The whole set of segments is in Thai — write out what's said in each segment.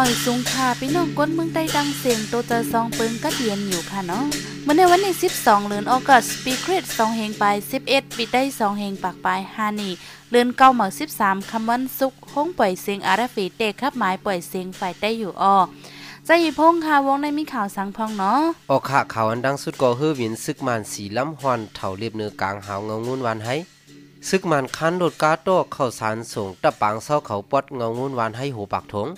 มือสูงค่ะพี่น้องก้นเมืองใต้ดังเสียงโตจะซองปึงก็เดียนอยู่ค่ะเนาะเมื่อในวันที่12เดือนออกัสปีคริส2เฮงปลาย11ปีได้2เฮงปากปลาย5นี่เดือนเก้าหมอ13คำวันสุกห้องปล่อยเสียงอาราฟีเตะครับหมายปล่อยเสียงฝ่ายได้อยู่ออใจอีพงค่ะวงในมีข่าวสังพองเนาะออกค่ะข่าวอันดังสุดก็ฮือวินซึกมันสีล้ำฮอนเถาเรียบเนื้อกลางหาวเงางุนวันให้ซึกมันคันโดดกาโต้เข้าสารส่งตะปางเศร้าเขาปอดเงางุนวันให้หูปากถง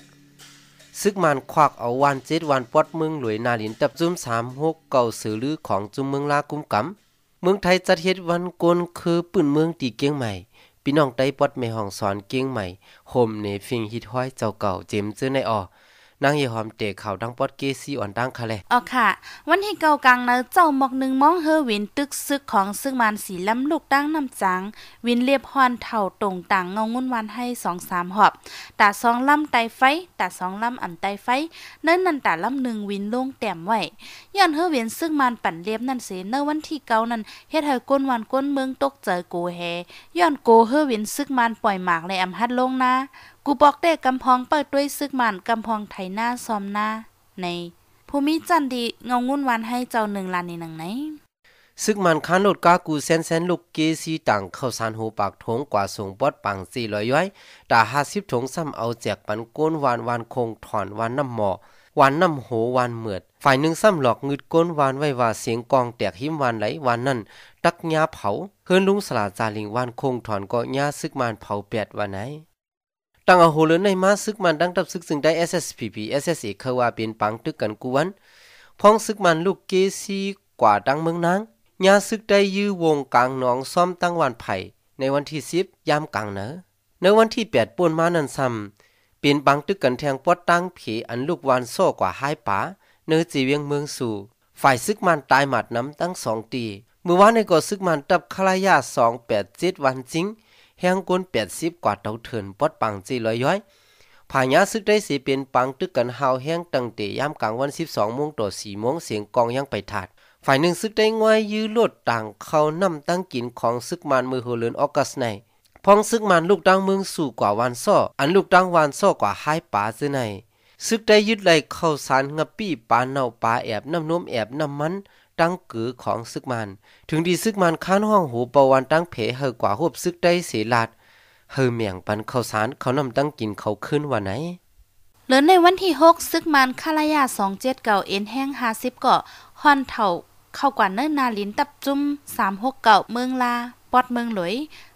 ซึกมันควักเอาวันเจ็ดวันปอดเมืองหลวยนาลินตับจุ้มสามหกเก่าสือลือของจุ้มเมืองลากุ้มกำเมืองไทยจัดเฮ็ดวันโกนคือปืนเมืองตีเกียงใหม่พี่น้องได้ปอดแม่ห้องสอนเกียงใหม่โฮมเนฟิงฮิตห้อยเจ้าเก่าเจมเจอในออ นางเยหอมเตะเขาดังปอดเกซี่อ่อนดังคะเลยอ๋อค่ะ วันที่เก่ากลางเนเจ้าหมอกหนึ่งมองเฮอวินตึกซึกของซึ่งมันสีล้ำลูกดังน้ำจัง วินเรียบฮอนเถ่าตรงต่างเงางุ่นวันให้สองสามหอบตาสองลำไตไฟตาสองลำอ่ำไตไฟเนิ่นนันตาลำหนึ่งวินลงแต้มไว้ย้อนเฮอเวียนซึ่งมันปั่นเรียบนั่นเสเนวันที่เก่านั้นเฮ็ดให้ก้นวันก้นเมืองตกเจอโกแฮย้อนโกเฮอวินซึกมันปล่อยหมากเลยอำฮัดลงนะกูบอกเด็กกำพองเปิดด้วยซึกมันกำพองไถหน้าซอมหน้า ในภูมิจันดีเงางุ่นวันให้เจ้าหนึ่งลานในหนังไหนซึกมันคานโลดกากูเซนเซนลูกเกซีต่างเข้าสารหูปากทงกว่าส่งปอดปังสี่ร้อยย้อยตาห้าสิบถงซ้ำเอาแจกปันก้นวานวานคงถอนวานน้ำหมอวานน้ำโหวานเหมือด ฝ่ายหนึ่งซ้ำหลอกงึดก้นวานไว้ว่าเสียงกองแตกหิมวานไหลวานนั่น ตักยาเผาเฮือนลุงสลาจาลิงวานคงถอนก็ยาซึกมันเผาเปียดวันไหน ตั้งเอาโหเลในมาซึกมันดังตับซึกซึ่งได้ SSPP SSA เขาว่าเป็นปังตึกกันกวนพ้องซึกมันลูกเกซีกว่าดังเมืองนางยาซึกได้ยื้อวงกลางหนองซ่อมตั้งวันไผ่ในวันที่สิบยามกลางเนอในวันที่แปดป่นมานันซ้ำเป็นปังตึกกันแทงปอดตั้งผีอันลูกวานโซ่กว่าห้ป่าเนื้อจีเวียงเมืองสู่ฝ่ายซึกมันตายหมัดน้ำตั้งสองตีเมื่อวานในก่อซึกมันตับคลายาสองแปดเจ็ดวันจริง แหงกวนแปดสิบกว่าเต่าเถินปอดปังจีลอยย้อยผายาซึกได้สีเป็นปังตึกกันหาวแห้งตั้งเตยามกลางวันสิบสองโมงต่อสี่โมงเสียงกองยังไปถาด ฝ่ายหนึ่งซึกได้ง่อยยื้อลดต่างเขานำตั้งกินของซึกมันมือโฮเลินออกัสในพองซึกมันลูกดังเมืองสู่กว่าวันซ้ออันลูกดังวันซ้อกว่าหายป่าเสในซึกได้ยึดไหลเข้าสารงับปี้ปานเนาปาแอบน้ำนมแอบน้ำมัน ตั้งกือของซึกมัน ถึงดีซึกมันค้านห้องหูปวันตั้งเพเฮอกว่าหบซึกได้เสียลาดเฮอเมียงปันข้าวสารเขานำตั้งกินเขาขึ้นวันไหนเหลือในวันที่หกซึกมันคาลายาสองเจ็ดเก่าเอ็นแห้งห้าสิบเกาะฮอนเถ่าเข้ากว่าเนิ่นนาลินตับจุ้มสามหกเก่าเมืองลาปอดเมืองหลวย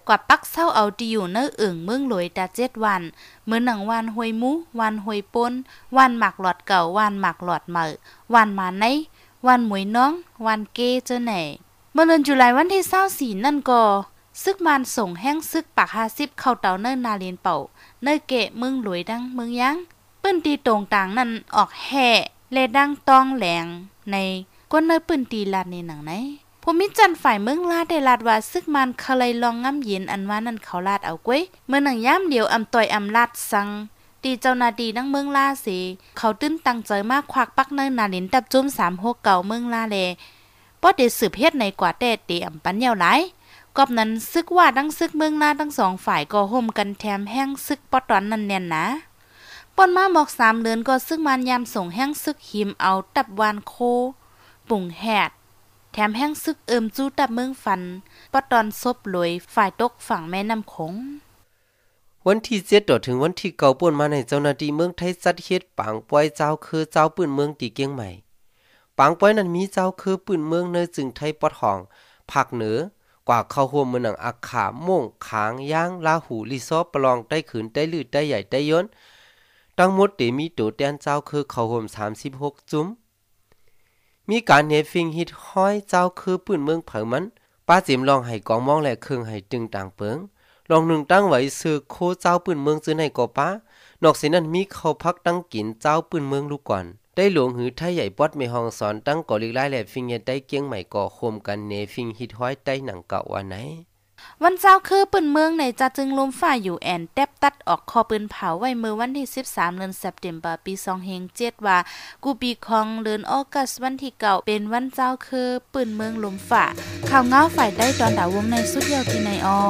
กว่าปักเศร้าเอาดีอยู่เนื้ออึ่งเมืองหลวยดาเจ็ดวันเมื่อหนังวันหวยมูวันหวยปนวันหมักหลอดเก่าวันหมักหลอดเหมอวันมาใน วันหมวยน้อง วันเกเจอไหนเมื่อเดือนจุลายวันที่เศร้าสี่นั่นก็ซึกมันส่งแห้งซึกปากฮาซิบเข้าเตาเนิ่นนาเลียนเป่า เนยเกะมึงหลวยดังมึงยังปื้นตีตรงต่างนั่นออกแห่เลดังตองแหลงในก้นเนยปื้นตีลาดในหนังไหนผมมิจันฝ่ายเมืองลาดได้ลาดว่าซึกมันเคยลองง้ำเย็นอันว่านั่นเขาลาดเอาก้วยเมื่อหนังย่ามเดียวอำต่อยอำลาดสัง ตีเจ้านาดีนั่งเมืองลาสีเขาตื้นตังใจมากควักปักเนินนาลินตับจุ้มสามหกเก่าเมืองลาเลป้อเดสืบเฮ็ดในกว่าแต่เตียมปันเยาวหลกอบนั้นซึกว่าดังซึกเมืองหน้าทั้งสองฝ่ายก็ห่มกันแถมแห้งซึกปอตอนนั่นแน่นนะปนมาหมอกสามเดือนก็ซึกมันยามส่งแห้งซึกหิมเอาตับวานโค ปุ่งแหด แถมแห้งซึกเอิมจู้ตับเมืองฟันปอตอนซบลอยฝ่ายตกฝั่งแม่น้ำคง วันที่เจ็ดต่อถึงวันที่เก่าป่วนมาในเจ้าหน้าที่เมืองไทยจัดเฮ็ดปางปอยเจ้าคือเจ้าปืนเมืองตีเกียงใหม่ปางปอยนั้นมีเจ้าคือปืนเมืองเนยจึงไทยปอดห้องภาคเหนือกว่าเข้าหัวมือหนังอาขาม่งขางย่างลาหูลิซอปลองได้ขืนได้ลืดได้ใหญ่ได้ย้นทั้งหมดเตมีตัวแตนเจ้าคือเข้าห่มสามสิบหกจุ้มมีการเนฟิงฮิตห้อยเจ้าคือปืนเมืองเผามันป้าจิมลองให้กองมองและเครื่องให้ตึงต่างเปิง ลองหนึ่งตั้งไว้ซื้อโคเจ้าปืนเมืองซื้อในกอป้านอกสินั้นมีเขาพักตั้งกินเจ้าปืนเมืองลูกก่อน ได้หลวงหือไทยใหญ่ปอดไม่ห้องสอนตั้งก่อลิกไล่แหลฟิงเยได้เกียงใหม่ก่อโคมกันเนฟิงฮิตห้อยใต้หนังเก่าวันไหนวันเจ้าคือปืนเมืองในจะจึงลมฝ่ายอยู่แอนแตบตัดออกคอปืนเผาไว้เมื่อวันที่ 13เดือนเซปเทมเบอร์ปี2เฮง7ว่า กูปีคองเดือนออกัสวันที่เก่าเป็นวันเจ้าคือปืนเมืองลมฝ่าข่าวเงาฝ่ายได้ตอนดาววงในสุดยอดที่ในออ